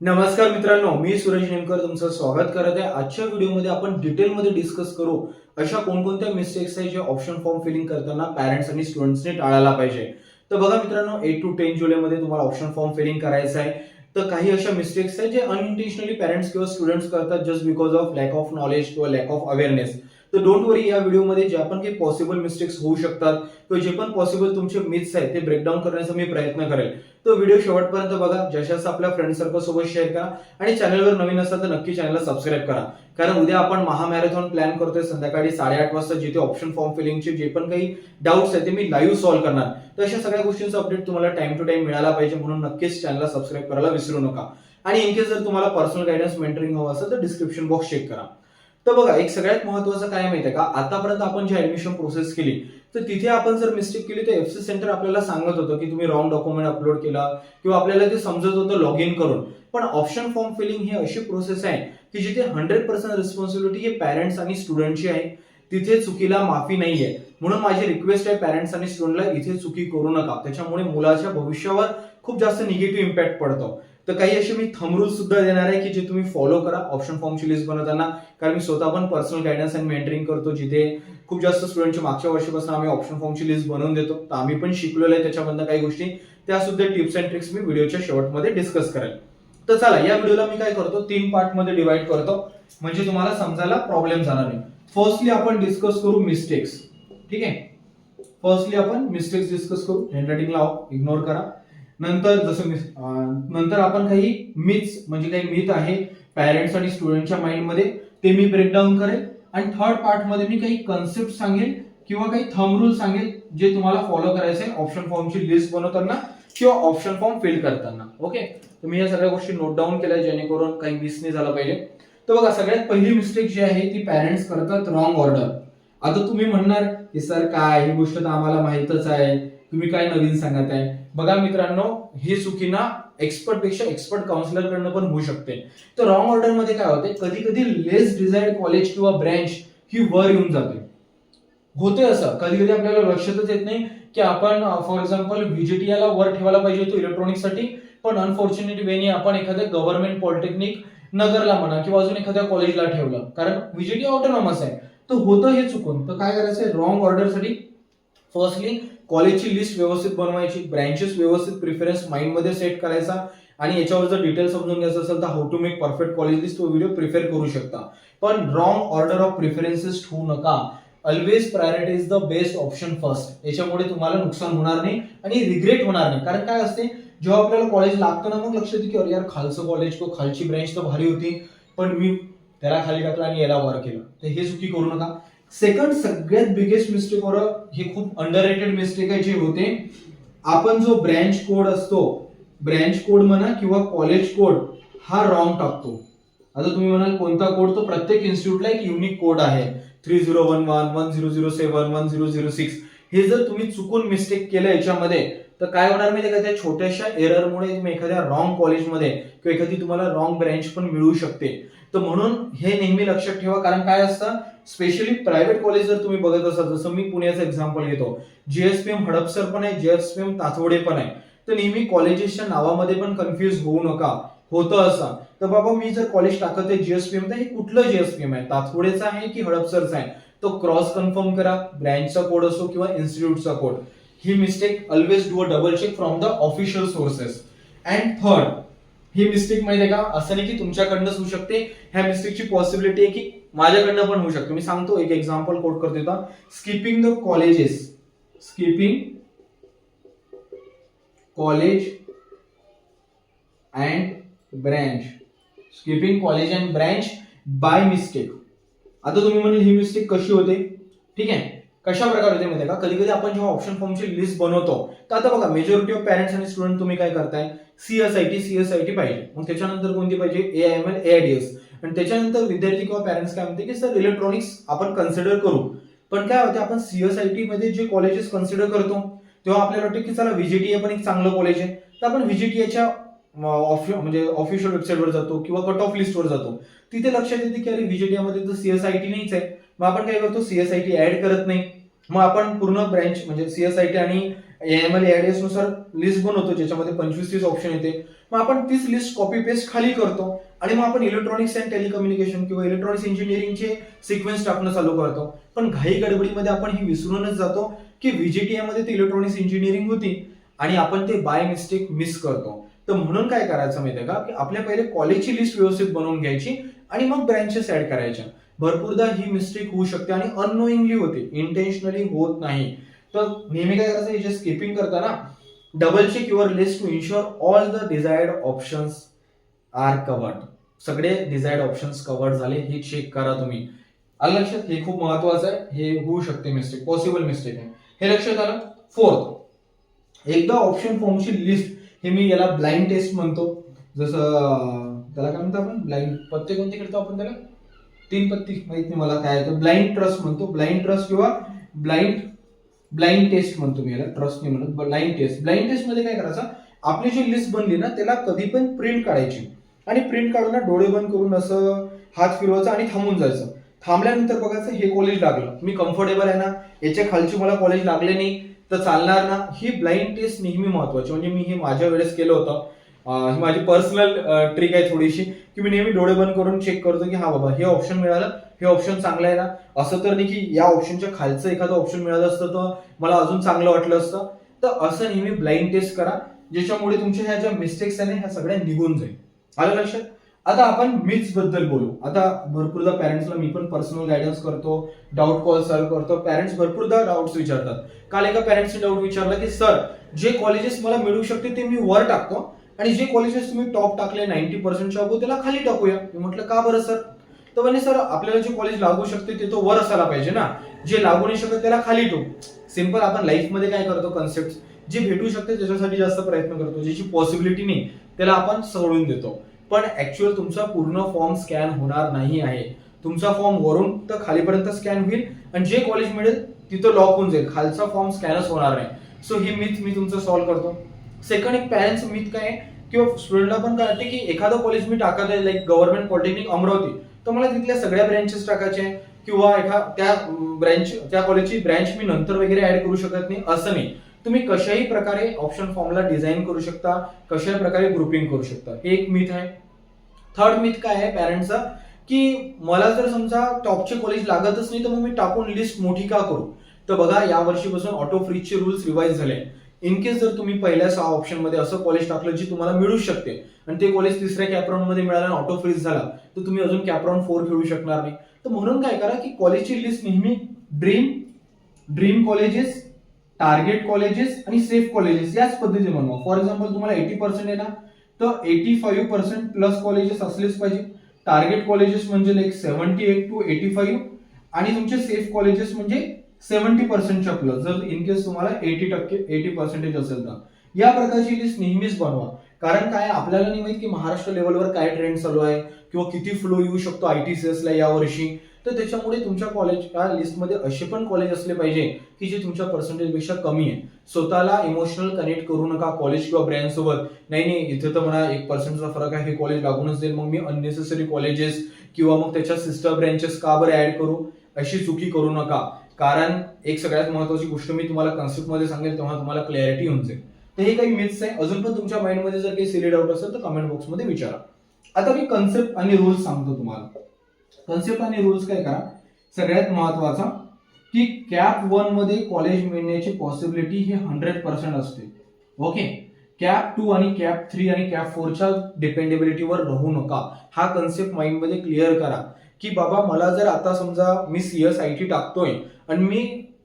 नमस्कार मित्रांनो मी सुरेश नेमकर तुमचं स्वागत करत आहे. आजच्या व्हिडिओमध्ये आपण डिटेलमध्ये डिस्कस करू अशा कोणकोणत्या मिस्टेक्स आहेत जे ऑप्शन फॉर्म फिलिंग करताना पॅरेंट्स आणि स्टुडंट्सने टाळायला पाहिजे. तर बघा मित्रांनो एट टू टेन जुलैमध्ये तुम्हाला ऑप्शन फॉर्म फिलिंग करायचं आहे. तर काही अशा मिस्टेक्स आहेत जे अनइंटेन्शनली पॅरेंट्स किंवा स्टुडंट्स करतात just because of lack of knowledge किंवा लॅक ऑफ अवेअरनेस तर डोंट वरी या व्हिडिओमध्ये ज्या पण काही पॉसिबल मिस्टेक्स होऊ शकतात किंवा जे पण पॉसिबल तुमचे मिथ्स आहेत ते ब्रेकडाऊन करण्याचा मी प्रयत्न करेल. तो व्हिडिओ शेवटपर्यंत बघा. जशास आपल्या फ्रेंड सर्कल सोबत शेअर करा. आणि चॅनलवर नवीन असाल तर नक्की चॅनलला सबस्क्राईब करा. कारण उद्या आपण महामॅरेथॉन प्लॅन करतोय संध्याकाळी साडेआठ वाजता जिथे ऑप्शन फॉर्म फिलिंगचे जे पण काही डाऊट्स आहेत ते मी लाईव्ह सॉल्व्ह करणार. तर अशा सगळ्या गोष्टींचा अपडेट तुम्हाला टाइम टू टाइम मिळाला पाहिजे म्हणून नक्कीच चॅनलला सबस्क्राईब करायला विसरू नका. आणि इन केस जर तुम्हाला पर्सनल गायडन्स मेंटरिंग हवं असेल तर डिस्क्रिप्शन बॉक्स चेक करा. तर बघा एक सगळ्यात महत्वाचं काय माहितीये का? आतापर्यंत आपण जी ऍडमिशन प्रोसेस केली तर तिथे आपण जर मिस्टेक केली तर एफसी सेंटर आपल्याला सांगत होतं की तुम्ही रॉंग डॉक्युमेंट अपलोड केला किंवा आपल्याला ते समजत होतं लॉग इन करून. पण ऑप्शन फॉर्म फिलिंग ही अशी प्रोसेस आहे की जिथे हंड्रेड पर्सेंट रिस्पॉन्सिबिलिटी ही पॅरेंट्स आणि स्टुडंटची आहे. तिथे चुकीला माफी नाही आहे म्हणून माझी रिक्वेस्ट आहे पॅरेंट्स आणि स्टुडंटला इथे चुकी करू नका. त्याच्यामुळे मुलाच्या भविष्यावर खूप जास्त निगेटिव्ह इम्पॅक्ट पडतो. तर काही असे मी थमरूल सुद्धा देणार आहे की जे तुम्ही फॉलो करा. ऑप्शन फॉर्मची लिस्ट बनवताना. कारण मी स्वतः पण पर्सनल गायडन्स आणि मेंटरिंग करतो जिथे खूप जास्त स्टुडंटची मागच्या वर्षीपासून आम्ही ऑप्शन फॉर्मची लिस्ट बनवून देतो. तर आम्ही पण शिकलेलो आहे त्याच्यामधनं काही गोष्टी. त्या सुद्धा टिप्स अँड ट्रिक्स मी व्हिडिओच्या शेवटमध्ये डिस्कस करेल. तर चला या व्हिडिओला मी काय करतो? तीन पार्टमध्ये डिवाइड करतो. म्हणजे तुम्हाला समजायला प्रॉब्लेम जाणार नाही. फर्स्टली आपण डिस्कस करू मिस्टेक्स ठीक आहे? फर्स्टली आपण मिस्टेक्स डिस्कस करू. हँडरायटिंग लाव. इग्नोर करा. नंतर जसं नंतर आपण काही मिथ्स म्हणजे काही मिथ आहे पॅरेंट्स आणि स्टुडंटच्या माइंडमध्ये ते मी ब्रेकडाऊन करेल. आणि थर्ड पार्टमध्ये मी काही कन्सेप्ट सांगेल किंवा काही थंब रूल सांगेल जे तुम्हाला फॉलो करायचे ऑप्शन फॉर्मची लिस्ट बनवताना किंवा ऑप्शन फॉर्म फिल करताना. ओके तुम्ही या सगळ्या गोष्टी नोट डाऊन केल्या जेणेकरून काही मिस नाही झालं पाहिजे. तर बघा सगळ्यात पहिली मिस्टेक जी आहे ती पॅरेंट्स करतात रॉंग ऑर्डर आता तुम्ही म्हणणार की सर काय? ही गोष्ट तर आम्हाला माहितच आहे. तुम्ही काय नवीन सांगत आहे बघा मित्रांनो हे चुकीना एक्सपर्टपेक्षा एक्सपर्ट काउन्सिलर कडनं पण होऊ शकते. तर रॉंग ऑर्डरमध्ये काय होते? कधी कधी लेस डिझायर्ड कॉलेज किंवा ब्रँच ही वर येऊन जाते. होते असं. कधी कधी आपल्याला लक्षातच येत नाही की आपण फॉर एक्झाम्पल व्हीजीटीआला वर ठेवायला पाहिजे होतो इलेक्ट्रॉनिक्ससाठी पण अनफॉर्च्युनेट वेनी आपण एखाद्या गव्हर्नमेंट पॉलिटेक्निक नगरला म्हणा किंवा अजून एखाद्या कॉलेजला ठेवलं. कारण व्हीजीटी ऑटोनॉमस आहे. तर होतं हे चुकून. तर काय करायचंय? रॉंग ऑर्डरसाठी फर्स्टली कॉलेजची लिस्ट व्यवस्थित बनवायची ब्रँचेस व्यवस्थित प्रिफरन्स माइंडमध्ये सेट करायचा आणि याच्यावर जर डिटेल समजून घ्यायचं असेल तर how to make perfect college list तो व्हिडिओ प्रिफेअर करू शकता. पण रॉंग ऑर्डर ऑफ प्रिफरन्सेस ठेवू नका. Always prioritise the best option first याच्यामुळे तुम्हाला नुकसान होणार नाही आणि रिग्रेट होणार नाही. कारण काय असते? जेव्हा आपल्याला कॉलेज लागतं ना मग लक्ष येते की अरे यार खालचं कॉलेज किंवा खालची ब्रँच तर भारी होती. पण मी त्याला खाली टाकलं आणि याला वर केलं. तर हे चुकी करू नका. सेकंड सगळ्यात बिगेस्ट मिस्टेक वर हे खूप अंडर मिस्टेक आहे जे होते. आपण जो ब्रँच कोड असतो ब्रँच कोड म्हणा किंवा कॉलेज कोड हा रॉंग टाकतो. आता तुम्ही म्हणाल कोणता कोड तो प्रत्येक इन्स्टिट्यूटला एक युनिक कोड आहे. Three zero one one one zero zero seven one zero zero six हे जर तुम्ही चुकून मिस्टेक केलं याच्यामध्ये तर काय होणार माहिती का? त्या छोट्याशा एररमुळे एखाद्या रॉंग कॉलेजमध्ये किंवा एखादी तुम्हाला रॉंग ब्रँच पण मिळू शकते. तर म्हणून हे नेहमी लक्षात ठेवा कारण काय असतं? स्पेशली प्रायव्हेट कॉलेज जर तुम्ही बघत असाल जसं मी पुण्याचं एक्झाम्पल घेतो जीएसपीएम हडपसर पण आहे जीएसपीएम तातवडे पण आहे. तर नेहमी कॉलेजेसच्या नावामध्ये पण कन्फ्युज होऊ नका. होतं असं. तर बाबा मी जर कॉलेज टाकत आहे जीएसपीएम तर हे कुठलं जीएसपीएम आहे? तातवडेचं आहे की हडपसरचं आहे? तो क्रॉस कन्फर्म करा ब्रँचचा कोड असो किंवा इन्स्टिट्यूटचा code he mistake always do a double check from the official sources and third he mistake माहिती का? असं नाही की तुमच्याकडनंच होऊ शकते. ह्या मिस्टेकची पॉसिबिलिटी आहे की माझ्याकडनं पण होऊ शकते. मी सांगतो एक एक्झाम्पल कोट करतो होता skipping the colleges skipping college and branch skipping college and branch by mistake आता तुम्ही म्हणाल ही मिस्टेक कशी होते? ठीक आहे. कशा प्रकारे होते माहिती का? कधी कधी आपण जेव्हा ऑप्शन फॉर्मची लिस्ट बनवतो तर आता बघा मेजॉरिटी ऑफ पॅरेंट्स आणि स्टुडंट तुम्ही काय करताय? सीएसआयटी सीएसआयटी पाहिजे. मग त्याच्यानंतर कोणती पाहिजे? A I M L A I D S आणि त्याच्यानंतर विद्यार्थी किंवा पॅरेंट्स काय म्हणते की सर इलेक्ट्रॉनिक्स आपण कन्सिडर करू. पण काय होते आपण सीएसआयटी मध्ये जे कॉलेजेस कन्सिडर करतो तेव्हा आपल्याला वाटतं की चला व्हीजीटीए पण एक चांगलं कॉलेज आहे. तर आपण व्हीजीटीएच्या म्हणजे ऑफिशियल वेबसाईटवर जातो किंवा कट ऑफ लिस्टवर जातो. तिथे लक्षात येते की अरे व्हीजीटीएमध्ये तर सीएसआयटी नाहीच आहे. मग आपण काय करतो? सीएसआयटी ऍड करत नाही. मग आपण पूर्ण ब्रँच म्हणजे सीएसआयटी आणि एएमएल एलनुसार लिस्ट बनवतो ज्याच्यामध्ये पंचवीस तीस ऑप्शन येते. मग आपण तीच लिस्ट कॉपी पेस्ट खाली करतो आणि मग आपण इलेक्ट्रॉनिक्स अँड टेलिकम्युनिकेशन किंवा इलेक्ट्रॉनिक्स इंजिनिअरिंगचे सिक्वेन्स टाकणं चालू करतो. पण घाई गडबडीमध्ये आपण हे विसरूनच जातो की VJTI मध्ये ते इलेक्ट्रॉनिक्स इंजिनिअरिंग होती आणि आपण ते बाय मिस्टेक मिस करतो. तर म्हणून काय करायचं माहितीये का? की आपल्या पहिले कॉलेजची लिस्ट व्यवस्थित बनवून घ्यायची आणि मग ब्रँचेस ऍड करायच्या. भरपूरदा ही मिस्टेक होऊ शकते आणि अननोईंगली होते. इंटेन्शनली होत नाही. तर नेहमी काय करायचं हे जे स्किपिंग करताना double check your list to ensure all the desired options are covered सगळे डिझायर्ड ऑप्शन्स कवर्ड झाले हे चेक करा तुम्ही. आलं लक्षात? हे खूप महत्वाचं आहे. हे होऊ शकते मिस्टेक पॉसिबल मिस्टेक आहे. हे लक्षात आलं? फोर्थ एकदा ऑप्शन फॉर्मची लिस्ट हे मी याला ब्लाइंड टेस्ट म्हणतो. जसं त्याला काय म्हणतो आपण? ब्लाइंड पत्ते कोणते करतो आपण त्याला? तीन पत्ती माहीत नाही मला काय आहे ब्लाइंड ट्रस्ट म्हणतो. ब्लाइंड ट्रस्ट किंवा ब्लाइंड ब्लाइंड टेस्ट म्हणतो मी याला. ट्रस्ट नाही म्हणत ब्लाइंड टेस्ट ब्लाइंड टेस्टमध्ये काय करायचं? आपली जी लिस्ट बनली ना त्याला कधी पण प्रिंट काढायची. आणि प्रिंट काढून ना डोळे बंद करून असं हात फिरवायचा आणि थांबून जायचं. थांबल्यानंतर बघायचं हे कॉलेज लागलं. मी कम्फर्टेबल आहे ना? याच्या खालची मला कॉलेज लागले नाही. तर चालणार ना? ही ब्लाइंड टेस्ट नेहमी महत्वाची. म्हणजे मी हे माझ्या वेळेस केलं होतं. ही माझी पर्सनल ट्रिक आहे थोडीशी की मी नेहमी डोळे बंद करून चेक करतो की हा बाबा हे ऑप्शन मिळालं हे ऑप्शन चांगलं आहे ना? असं तर नाही की या ऑप्शनच्या खालचं एखादं ऑप्शन मिळालं असतं तर मला अजून चांगलं वाटलं असतं. तर असं नेहमी ब्लाइंड टेस्ट करा ज्याच्यामुळे तुमच्या ह्या ज्या मिस्टेक्स आहे ना, ह्या सगळ्या निघून जाईल. आलं लक्षात? आता आपण मिथ्सबद्दल बोलू. आता भरपूरदा पॅरेंट्सला मी पण पर्सनल गायडन्स करतो डाऊट कॉल सॉल्व्ह करतो. पॅरेंट्स भरपूरदा डाऊट्स विचारतात. काल एका पॅरेंट्सने डाऊट विचारला की सर जे कॉलेजेस मला मिळू शकते ते मी वर टाकतो. आणि जे कॉलेजेस तुम्ही टॉप टाकले नाईन्टी पर्सेंटच्या अगो त्याला खाली टाकूया. मी म्हटलं का बरं सर तर म्हणे सर आपल्याला जे कॉलेज लागू शकते ते तो वर असायला पाहिजे ना. जे लागू नाही शकत त्याला खाली ठेवू. सिंपल आपण लाईफमध्ये काय करतो कन्सेप्ट जे भेटू शकते त्याच्यासाठी जास्त प्रयत्न करतो. ज्याची पॉसिबिलिटी नाही त्याला आपण सोडून देतो. पण ऍक्च्युअल तुमचा पूर्ण फॉर्म स्कॅन होणार नाही आहे. तुमचा फॉर्म वरून तर खालीपर्यंत स्कॅन होईल आणि जे कॉलेज मिळेल तिथं लॉक होऊन जाईल. खालचा फॉर्म स्कॅनच होणार नाही. सो ही मिथ मी तुमचं सॉल्व्ह करतो. सेकंड एक पॅरेंट्स मिथ काय आहे किंवा स्टुडंटला पण काय वाटते की एखादं कॉलेज मी टाकत आहे लाईक गव्हर्नमेंट पॉलिटेक्निक अमरावती तर मला तिथल्या सगळ्या ब्रँचेस टाकायचे आहे. किंवा एखा त्या ब्रँच त्या कॉलेजची ब्रँच मी नंतर वगैरे ऍड करू शकत नाही असं नाही. तुम्ही कशाही प्रकारे ऑप्शन फॉर्मला डिझाईन करू शकता कशाही प्रकारे ग्रुपिंग करू शकता. हे एक मिथ आहे. थर्ड मिथ काय आहे पॅरेंट्सचा की मला जर समजा टॉपचे कॉलेज लागतच नाही तर मग मी टाकून लिस्ट मोठी का करू? तर बघा या वर्षीपासून ऑटो फ्रीजचे रुल्स रिवाईज झाले. इन केस जर तुम्ही पहिल्या सहा ऑप्शनमध्ये असं कॉलेज टाकलं जी तुम्हाला मिळू शकते आणि ते कॉलेज तिसऱ्या कॅपराऊंडमध्ये मिळालं ऑटो फ्रीज झाला तर तुम्ही अजून कॅपराऊंड फोर खेळू शकणार नाही. तर म्हणून काय करा की कॉलेजची लिस्ट नेहमी dream dream colleges target colleges आणि सेफ कॉलेजेस याच पद्धतीने बनवा. फॉर एक्झाम्पल तुम्हाला एटी पर्सेंट येणार तर eighty five percent plus colleges असलेच पाहिजे. टार्गेट कॉलेजेस म्हणजे like seventy eight to eighty five आणि तुमचे सेफ कॉलेजेस म्हणजे सेव्हन्टी पर्सेंटच्या प्लस जर इन केस तुम्हाला एटी टक्के एटी पर्सेंटेज असेल तर. या प्रकारची लिस्ट नेहमीच बनवा. कारण काय आपल्याला नाही माहीत की महाराष्ट्र लेवलवर काय ट्रेंड चालू आहे किंवा किती फ्लो येऊ शकतो आय टी सी एसला यावर्षी तर त्याच्यामुळे तुमच्या कॉलेजच्या लिस्टमध्ये असे पण कॉलेज असले पाहिजे की जे तुमच्या पर्सेंटेजपेक्षा कमी आहे. स्वतःला इमोशनल कनेक्ट करू नका कॉलेज किंवा ब्रँड सोबत. नाही नाही इथे तर मला एक पर्सेंटचा फरक आहे हे कॉलेज लागूनच देईल. मग मी अननेसेसरी कॉलेजेस किंवा मग त्याच्या सिस्टर ब्रँचेस का बरं ऍड करू? अशी चुकी करू नका. कारण एक सगळ्यात महत्वाची गोष्ट मी तुम्हाला कन्सेप्टमध्ये सांगेल तेव्हा तुम्हाला क्लॅरिटी होऊन जाईल. तर हे काही मिथ्स आहे. अजून पण तुमच्या माइंडमध्ये जर काही सिली डाऊट असेल तर कमेंट बॉक्समध्ये विचारा. आता मी कन्सेप्ट आणि रूल्स सांगतो तुम्हाला. कन्सेप्ट आणि रूल्स काय करा? सगळ्यात महत्त्वाचा की कॅप वनमध्ये कॉलेज मिळण्याची पॉसिबिलिटी ही हंड्रेड पर्सेंट असते. ओके कॅप टू आणि कॅप थ्री आणि कॅप फोरच्या डिपेंडेबिलिटीवर राहू नका. हा कन्सेप्ट माइंडमध्ये क्लिअर करा. की बाबा मला जर आता समजा मी सी एस आय टी टाकतोय आणि मी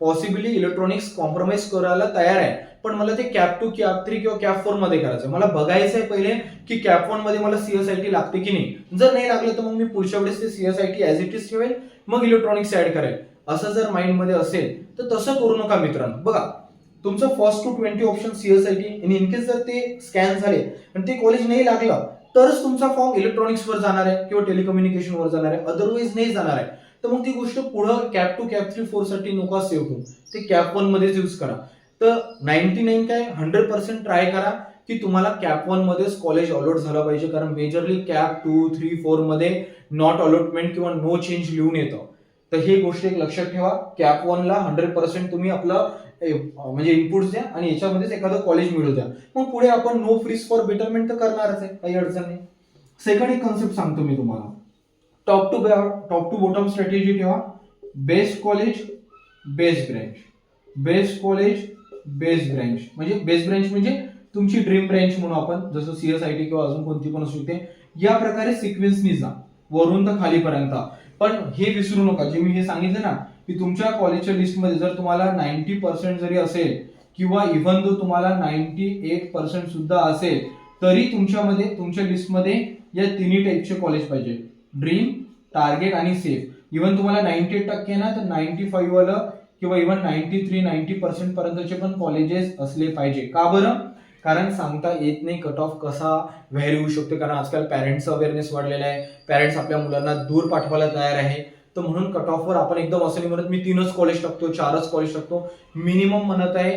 पॉसिबली इलेक्ट्रॉनिक्स कॉम्प्रोमाइज करायला तयार आहे. पण मला ते कॅप टू कॅप थ्री किंवा कॅप फोरमध्ये करायचं मला बघायचं आहे पहिले की कॅप वनमध्ये मला सीएस लागते की नाही. जर नाही लागलं तर मग मी पुढच्या वेळेस ते CSIT I T as it is ठेवेल मग इलेक्ट्रॉनिक्स ऍड करेल. असं जर माइंडमध्ये असेल तर तसं करू नका मित्रांनो. बघा तुमचं first to twenty option CS I T आणि इनकेस जर ते स्कॅन झाले आणि ते कॉलेज नाही लागलं तरच तुमचा फॉर्म इलेक्ट्रॉनिक्स वर जाणार आहे किंवा टेलिकम्युनिकेशन वर जाणार आहे. अदरवाईज नाही जाणार आहे. तर मग ती गोष्ट पुढं कॅप टू कॅप थ्री फोरसाठी नका सेव्ह करू ते. कॅप वन मध्येच यूज करा. तर नाईन्टी नाईन काय? हंड्रेड पर्सेंट ट्राय करा की तुम्हाला कॅप वन मध्येच कॉलेज अलॉट झालं पाहिजे. कारण मेजरली कॅप टू थ्री फोरमध्ये नॉट अलॉटमेंट किंवा नो चेंज लिहून येतं. तर हे गोष्ट एक लक्षात ठेवा. कॅप वनला हंड्रेड पर्सेंट तुम्ही आपलं म्हणजे इनपुट्स द्या आणि याच्यामध्येच एखादं कॉलेज मिळू द्या. मग पुढे आपण नो फ्रीज फॉर बेटरमेंट तर करणारच आहे. काही अडचण नाही. सेकंड एक कन्सेप्ट सांगतो मी तुम्हाला. Top to top to bottom strategy ठेवा. Best college best branch best college best branch म्हणजे बेस्ट ब्रँच म्हणजे तुमची ड्रीम ब्रँच म्हणून आपण. जसं सीएस आय टी किंवा अजून कोणती पण असू शकते. या प्रकारे सिक्वेन्सनी जा. वरून तर खालीपर्यंत. पण हे विसरू नका. जे मी हे सांगितलं ना की तुमच्या कॉलेजच्या लिस्टमध्ये जर तुम्हाला नाईन्टी पर्सेंट जरी असेल किंवा इव्हन दो तुम्हाला नाईन्टी एट पर्सेंट सुद्धा असेल तरी तुमच्यामध्ये तुमच्या लिस्टमध्ये या तिन्ही टाईपचे कॉलेज पाहिजे. ड्रीम टार्गेट आणि सेफ इव्हन तुम्हाला नाईन्टी एट टक्के ना तर नाईन्टी फाईव्ह वालं किंवा even ninety three ninety percent पर्यंतचे पण कॉलेजेस असले पाहिजे. का बरं? कारण सांगता येत नाही कट ऑफ कसा व्हॅरी होऊ शकतो कारण आजकाल पॅरेंट्सचा अवेअरनेस वाढलेला आहे. पॅरेंट्स आपल्या मुलांना दूर पाठवायला तयार आहे. तर म्हणून कट ऑफवर आपण एकदम असं नाही म्हणत मी तीनच कॉलेज टाकतो चारच कॉलेज टाकतो. मिनिमम म्हणत आहे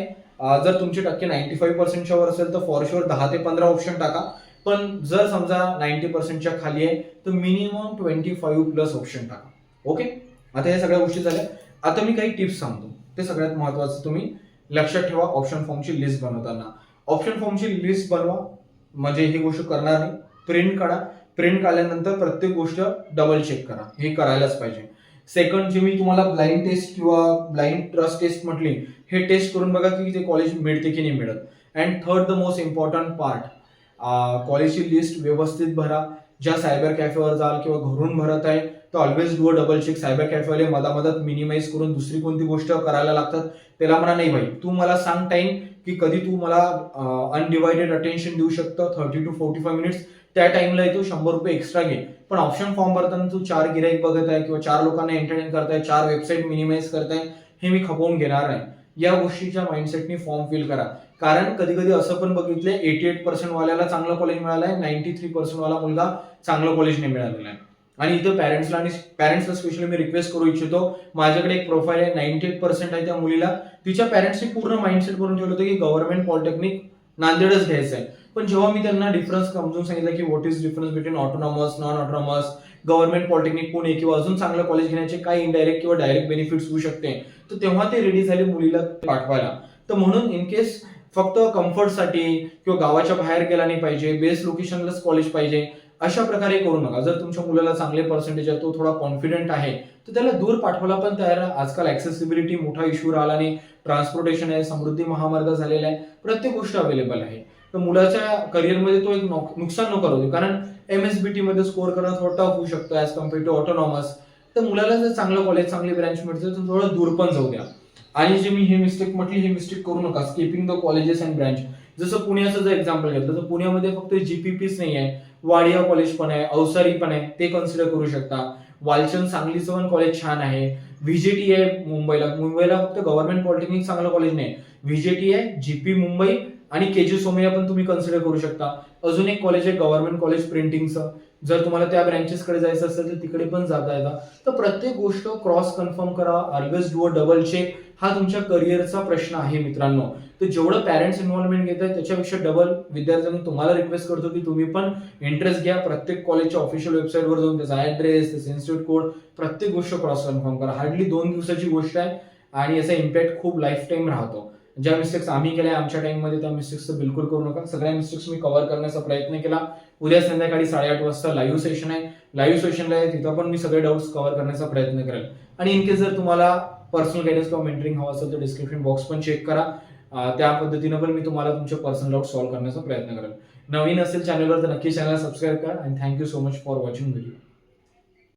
जर तुमचे टक्के नाईन्टी फाईव्ह पर्सेंटच्या वर असेल तर फॉर शुअर दहा ते पंधरा ऑप्शन टाका. पण जर समजा नाईन्टी पर्सेंटच्या खाली आहे तर minimum twenty five plus option टाका. ओके आता या सगळ्या गोष्टी झाल्या. आता मी काही टिप्स सांगतो. ते सगळ्यात महत्वाचं तुम्ही लक्षात ठेवा ऑप्शन फॉर्मची लिस्ट बनवताना. ऑप्शन फॉर्मची लिस्ट बनवा. म्हणजे ही गोष्ट करणार नाही. प्रिंट काढा. प्रिंट काढल्यानंतर प्रत्येक गोष्ट डबल चेक करा. हे करायलाच पाहिजे. सेकंड जे मी तुम्हाला ब्लाइंड टेस्ट किंवा ब्लाइंड ट्रस्ट टेस्ट म्हटली हे टेस्ट करून बघा की ते कॉलेज मिळते की नाही मिळत. And third the most important part कॉलेजची लिस्ट व्यवस्थित भरा. ज्या सायबर कॅफेवर जाल किंवा घरून भरत आहे तर always do a double check cyber कॅफेवाले मदत मिनिमाइज करून दुसरी कोणती गोष्ट करायला लागतात त्याला म्हणा नाही भाई तू मला सांग टाइम की कधी तू मला अनडिवायडेड अटेन्शन देऊ शकतं thirty two forty five minutes त्या टाइमला येतो शंभर रुपये एक्स्ट्रा घे. पण ऑप्शन फॉर्म भरताना तू चार गिराईक बघत आहे किंवा चार लोकांना एंटरटेन करताय चार वेबसाईट मिनिमाइज करताय हे मी खपवून घेणार नाही. या गोष्टीच्या माइंडसेटनी फॉर्म फिल करा. कारण कधी कधी असं पण बघितलंय एटी एट पर्सेंट वाल्याला चांगलं कॉलेज मिळालं आहे नाईन्टी थ्री पर्सेंट वाला मुलगा चांगलं कॉलेज नाही मिळालेलं आहे. आणि इथं पॅरेंट्सला आणि पॅरेंट्सला स्पेशली मी रिक्वेस्ट करू इच्छितो माझ्याकडे एक प्रोफाईल आहे नाईन्टी एट पर्सेंट आहे त्या मुलीला. तिच्या पॅरेंट्सनी पूर्ण माइंडसेट करून ठेवलं होतं की गव्हर्नमेंट पॉलिटेक्निक नांदेडच घ्यायचं आहे. पण जेव्हा मी त्यांना डिफरन्स समजून सांगितलं की what is difference between autonomous non autonomous government polytechnic Pune किंवा अजून चांगलं कॉलेज घेण्याचे काय इनडायरेक्ट किंवा डायरेक्ट बेनिफिट्स होऊ शकते तर तेव्हा ते रेडी झाले मुलीला पाठवायला. तर म्हणून इन केस फक्त कम्फर्टसाठी किंवा गावाच्या बाहेर गेला नाही पाहिजे बेस्ट लोकेशनलाच कॉलेज पाहिजे अशा प्रकारे करू नका. जर तुमच्या मुलाला चांगले पर्सेंटेज आहे तो थोडा कॉन्फिडंट आहे तर त्याला दूर पाठवायला पण तयार आजकाल ऍक्सेसिबिलिटी मोठा इश्यू राहिला नाही ट्रान्सपोर्टेशन आहे समृद्धी महामार्ग झालेला आहे प्रत्येक गोष्ट अवेलेबल आहे. तर मुलाच्या करिअरमध्ये तो एक नुकसान नको करू दे. कारण बी टीमध्ये स्कोअर करणं थोडं टफ होऊ शकतो ॲज कंपेअर टू ऑटोनॉमस तर मुलाला जर चांगलं कॉलेज चांगली ब्रँच मिळते तर थोडं दूर पण जाऊ द्या. आणि जे मी हे मिस्टेक म्हटली हे मिस्टेक करू नका. Skipping the colleges and branch जसं पुण्याचं जर एक्झाम्पल घेतलं तर पुण्यामध्ये फक्त जीपीपीच नाही आहे. वाडिया कॉलेज पण आहे अवसारी पण आहे. ते कन्सिडर करू शकता. वालचंद सांगलीचं पण कॉलेज छान आहे. व्हीजेटी आहे मुंबईला. मुंबईला फक्त गव्हर्नमेंट पॉलिटेक्निक चांगलं कॉलेज नाही. व्हीजेटी आहे जीपी मुंबई आणि के जी सोमय्या पण तुम्ही कन्सिडर करू शकता. अजून एक कॉलेज आहे गव्हर्नमेंट कॉलेज प्रिंटिंगचं जर तुम्हाला त्या ब्रँचेसकडे जायचं असेल तर तिकडे पण जाता येतं. तर प्रत्येक गोष्ट क्रॉस कन्फर्म करा always do a double check हा तुमच्या करिअरचा प्रश्न आहे मित्रांनो. तर जेवढं पॅरेंट्स इन्व्हॉल्वमेंट घेत आहे त्याच्यापेक्षा डबल विद्यार्थ्यांना तुम्हाला रिक्वेस्ट करतो की तुम्ही पण इंटरेस्ट घ्या. प्रत्येक कॉलेजच्या ऑफिशियल वेबसाईटवर जाऊन त्याचा ॲड्रेस त्याचा इन्स्टिट्यूट कोड प्रत्येक गोष्ट क्रॉस कन्फर्म करा. हार्डली दोन दिवसाची गोष्ट आहे आणि याचा इम्पॅक्ट खूप लाईफ टाईम राहतो. ज्या मिस्टेक्स आम्ही केल्या आमच्या टाइममध्ये त्या मिस्टेक्स बिलकुल करू नका. सगळ्या मिस्टेक्स मी कव्हर करण्याचा प्रयत्न केला. उद्या संध्याकाळी साडेआठ वाजता लाईव्ह सेशन आहे. लाईव्ह सेशनला आहे तिथं पण मी सगळे डाऊट्स कव्हर करण्याचा प्रयत्न करेल. आणि इन केस जर तुम्हाला पर्सनल गायडन्स किंवा मेंटरिंग हवं असेल तर डिस्क्रिप्शन बॉक्स पण चेक करा. त्या पद्धतीनं पण मी तुम्हाला तुमचे पर्सनल डाऊट सॉल्व्ह करण्याचा प्रयत्न करेल. नवीन असेल चॅनलवर तर नक्की चॅनल सबस्क्राईब करा. आणि thank you so much for watching video